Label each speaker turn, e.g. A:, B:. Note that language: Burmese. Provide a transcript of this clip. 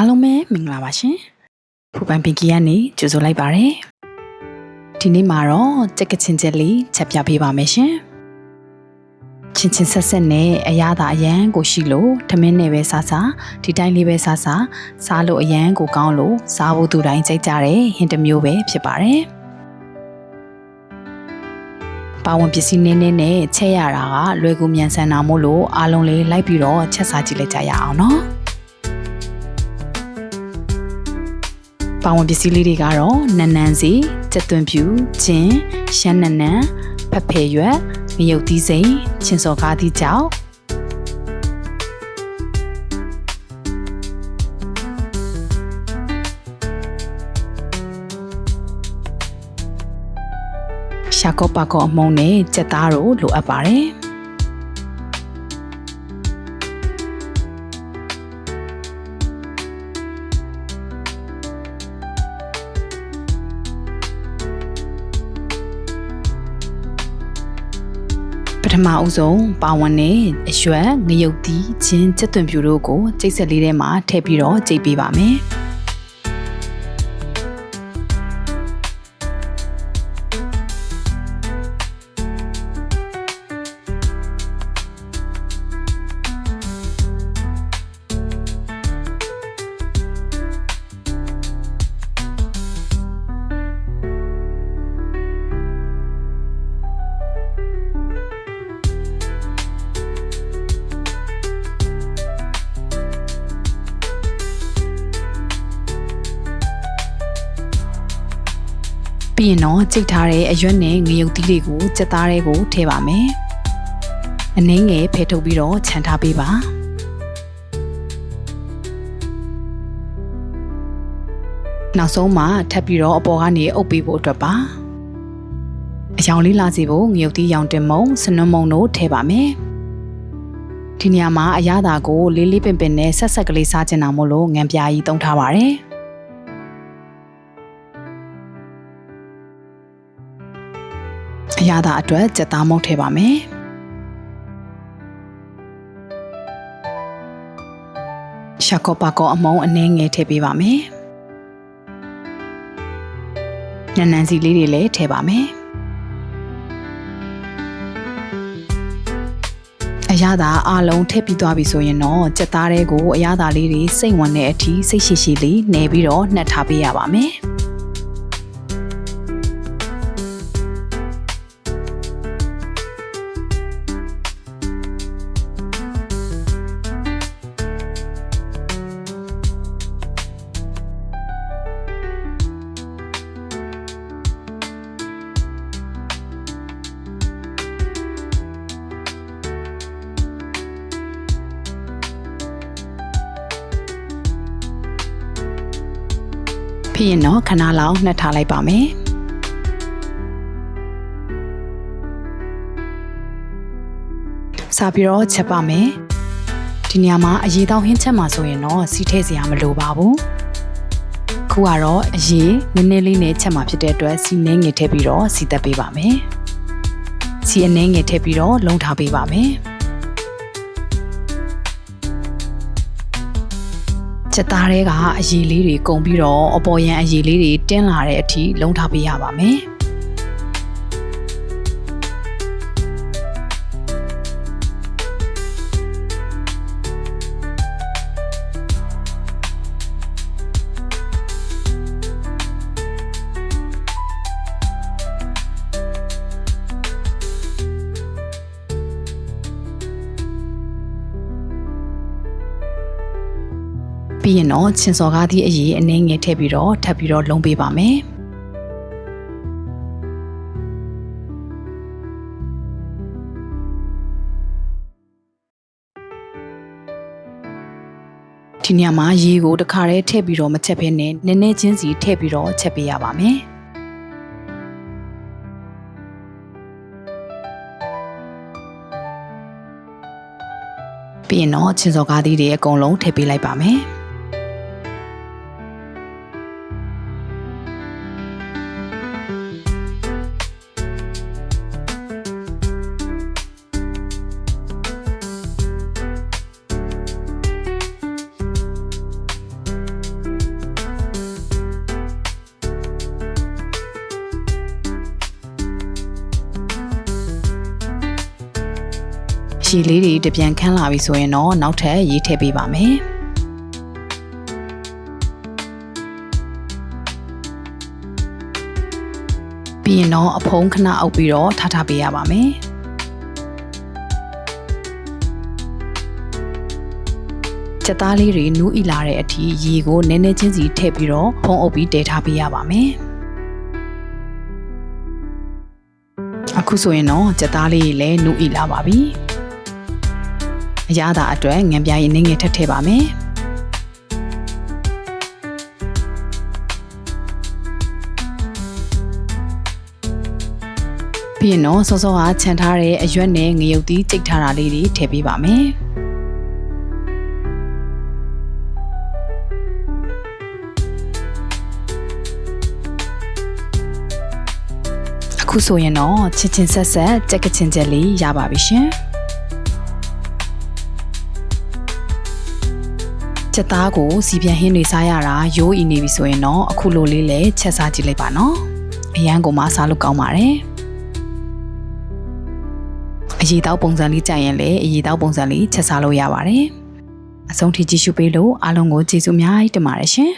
A: အားလုံးပဲမင်္ဂလာပါရှင်ဖူပန်ပင်ကီကနေကြိုဆိုလိုက်ပါရစေဒီနေ့မှာတော့ကြက်ကချင်းချက်လေးချက်ပြပေးပါမယ်ရှင်ချင်းချင်းဆက်ဆက်နဲ့အရသာအရန်ကိုရှိလို့ထမင်းနဲ့ပဲစားစားဒီတိုင်းလေးပဲစားစားစားလို့အရန်ကိုကောင်းလို့စားဖို့သူတိုင်းကြိုက်ကြတဲ့ဟင်းတစ်မျိုးပဲဖြစ်ပါတယ်ပါဝင်ပစ္စည်းနည်းနည်းနဲ့ချက်ရတာကလွယ်ကူမြန်ဆန်တာမို့လို့အားလုံးလေးလိုက်ပြီးတော့ချက်စားကြည့်လိုက်ကြရအောင်နော် ပါဝင်ပစ္စည်းလေးတွေကတော့နန်းနန်းစီစက်သွင်းဖြူဂျင်းရှမ်းနန်းနန်းဖက်ဖယ်ရွက်ငရုတ်သီးစိမ်ချင်းစော်ကားသီးကြောက်ရှာကောပါကောအမုံနဲ့ကြက်သားတို့လိုအပ်ပါတယ် ထမအဦးဆုံးပါဝင်နဲ့အရွက်ငရုတ်သီးချင်းကြက်သွန်ဖြူတို့ကိုကျိတ်ဆက်လေးထဲမှာထည့်ပြီးတော့ကြိတ်ပေးပါမယ်။ ပြီးရင်တော့ကြိတ်ထားတဲ့အရွက်နဲ့ငရုတ်သီးတွေကိုစက်သားတွေကိုထည့်ပါမယ်။အနှင်းငယ်ဖယ်ထုတ်ပြီးတော့ခြံထားပေးပါ။နောက်ဆုံးမှထပ်ပြီးတော့အပေါ်ကနေအုပ်ပေးဖို့အတွက်ပါ။အယောင်လေးလာစီဖို့ငရုတ်သီးရောင်တင်မုံစနွန်းမုံတို့ထည့်ပါမယ်။ဒီနေရာမှာအရသာကိုလေးလေးပင်ပင်နဲ့ဆက်ဆက်ကလေးစားချင်တာမို့လို့ငံပြားကြီးတုံးထားပါတ ရသာအတွက်ကြက်သားမုတ်ထည့်ပါမယ်ရှာကောပါကောအမုံအနှဲငယ်ထည့်ပေးပါမယ်နန်းနန်းစီလေးတွေလည်းထည့်ပါမယ်အရသာအလုံးထည့်ပြီးသွားပြီဆိုရင်တော့ကြက်သားတွေကိုအရသာလေးတွေစိတ်ဝင်တဲ့အထိစိတ်ရှိရှိလေးနေပြီးတော့နှက်ထားပေးရပါမယ်။ ဖြစ်ရင်တော့ခဏလောက်နှက်ထားလိုက်ပါမယ်စာပြီးတော့ချက်ပါမယ်ဒီနေရာမှာအရေးတောင်းဟင်းချက်မှာဆိုရင်တော့စီးထဲစရာမလိုပါဘူးခုကတော့အရေးနည်းနည်းလေးနဲ့ချက်မှာဖြစ်တဲ့အတွက်စီနှင်းငယ်ထည့်ပြီးတော့စီသက်ပေးပါမယ်စီအနှင်းငယ်ထည့်ပြီးတော့လုံးထားပေးပါမယ် ချက်သားတွေက အရည်လေးတွေကုန်ပြီးတော့အပေါ်ရန်အရည်လေးတွေတင်းလာတဲ့အထိလုံးထားပေးရပါမယ် ပြီးရင်တော့ချင်းစော်ကားသည့်အရေးအနှင်းငယ်ထည့်ပြီးတော့ထပ်ပြီးတော့လုံးပေးပါမယ်ဒီညမှာရေကိုတစ်ခါတည်းထည့်ပြီးတော့မချက်ဘဲနဲ့နည်းနည်းချင်းစီထည့်ပြီးတော့ချက်ပေးရပါမယ်ပြီးရင်တော့ချင်းစော်ကားသီးတွေအကုန်လုံးထည့်ပေးလိုက်ပါမယ် ခြေလေးတွေတပြန်ခန်းလာပြီဆိုရင်တော့နောက်ထပ်ရေးထည့်ပေးပါမယ်ပြီးရင်တော့အဖုံးခဏအုပ်ပြီးတော့ထားထားပေးရပါမယ်ချက်သားလေးတွေနူးအီလာတဲ့အထိရေကိုနည်းနည်းချင်းစီထည့်ပြီးတော့ဖုံးအုပ်ပြီးတည်ထားပေးရပါမယ်အခုဆိုရင်တော့ချက်သားလေးတွေလည်းနူးအီလာပါပြီ အရသာအတွက်ငံပြားရည်နည်းငယ်ထပ်ထည့်ပါမယ်ပြီးရင်တော့စောစောကခြံထားတဲ့အရွက်နဲ့ငရုတ်သီးကြိတ်ထားတာလေးတွေထည့်ပေးပါမယ်အခုဆိုရင်တော့ချစ်ချင်းဆက်ဆက်ကြက်ကချင်းချက်လေးရပါပြီရှင် ချက်သားကိုစီပြန်ဟင်းတွေစားရတာရိုးအီနေပြီဆိုရင်တော့အခုလိုလေးလည်းချက်စားကြည့်လိုက်ပါနော်အရန်ကိုမှစားလို့ကောင်းပါတယ်အရေးတောက်ပုံစံလေးကြိုက်ရင်လည်းအရေးတောက်ပုံစံလေးချက်စားလို့ရပါတယ်အဆုံးထိကြည့်ရှုပေးလို့အားလုံးကိုကျေးဇူးအများကြီးတင်ပါတယ်ရှင်